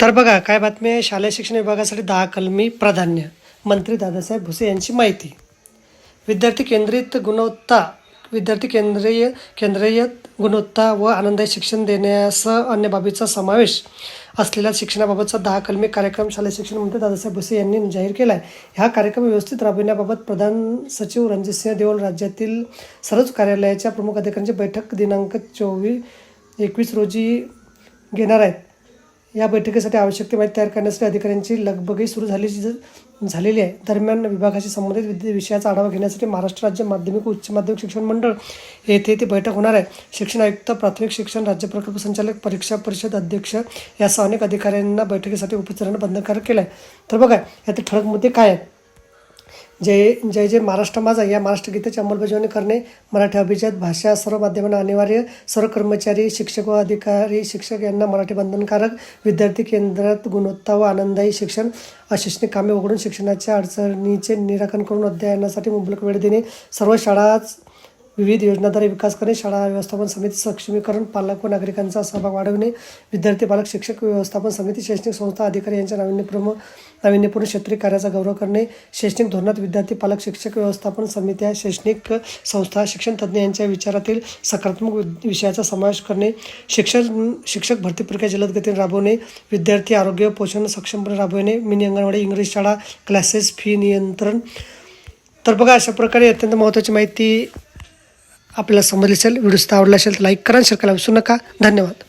तर बघा काय बातमी आहे? शालेय शिक्षण विभागासाठी दहा कलमी प्राधान्य. मंत्री दादासाहेब भुसे यांची माहिती. विद्यार्थी केंद्रित गुणवत्ता विद्यार्थी केंद्रीय केंद्रीय गुणवत्ता व आनंददायी शिक्षण देण्यासह अन्य बाबीचा समावेश असलेल्या शिक्षणाबाबतचा दहा कलमी कार्यक्रम शालेय शिक्षण मंत्री दादासाहेब भुसे यांनी जाहीर केला आहे ह्या कार्यक्रम व्यवस्थित राबविण्याबाबत प्रधान सचिव रणजितसिंह देओल राज्यातील सर्वच कार्यालयाच्या प्रमुख अधिकाऱ्यांची बैठक दिनांक चोवीस एकवीस रोजी घेणार आहेत. या बैठकीसाठी आवश्यक ती माहिती तयार करण्यासाठी अधिकाऱ्यांची लगबगी सुरू झाली झालेली आहे. दरम्यान विभागाशी संबंधित विद्य विषयाचा आढावा घेण्यासाठी महाराष्ट्र राज्य माध्यमिक उच्च माध्यमिक शिक्षण मंडळ येथे ती बैठक होणार आहे. शिक्षण आयुक्त प्राथमिक शिक्षण राज्य प्रकल्प संचालक परीक्षा परिषद अध्यक्ष यासह अनेक अधिकाऱ्यांना बैठकीसाठी उपस्थित राहणं बंधनकारक केलं आहे तर बघा यातील ठळक मुद्दे काय आहेत? जय जय जय महाराष्ट्र माझा. या महाराष्ट्र गीताची अंमलबजावणी करणे मराठी अभिजात भाषा सर्व माध्यमांना अनिवार्य. सर्व कर्मचारी शिक्षक व अधिकारी शिक्षक यांना मराठी बंधनकारक. विद्यार्थी केंद्रात गुणवत्ता व आनंददायी शिक्षण अशैक्षणिक कामे उघडून शिक्षणाच्या अडचणीचे निराकरण करून अध्ययनासाठी मुबलक वेळ देणे. सर्व शाळाच विविध योजनाद्वारे विकास करणे शाळा व्यवस्थापन समिती सक्षमीकरण पालक व नागरिकांचा सहभाग वाढवणे विद्यार्थी पालक शिक्षक व्यवस्थापन समिती शैक्षणिक संस्था अधिकारी यांच्या नाविन्यपूर्ण नाविन्यपूर्ण क्षेत्रीय कार्याचा गौरव करणे शैक्षणिक धोरणात विद्यार्थी पालक शिक्षक व्यवस्थापन समित्या शैक्षणिक संस्था शिक्षण तज्ज्ञ यांच्या विचारातील सकारात्मक वि- विषयाचा समावेश करणे शिक्षण शिक्षक भरती प्रक्रिया जलद गतीने राबवणे विद्यार्थी आरोग्य पोषण सक्षमपणे राबवणे मिनी अंगणवाडी इंग्रजी शाळा क्लासेस फी नियंत्रण. तर बघा अशा प्रकारे अत्यंत महत्त्वाची माहिती आपल्याला समजले असेल व्हिडिओ आवडला असेल तर लाईक करा शेअर करायला विसरू नका. धन्यवाद.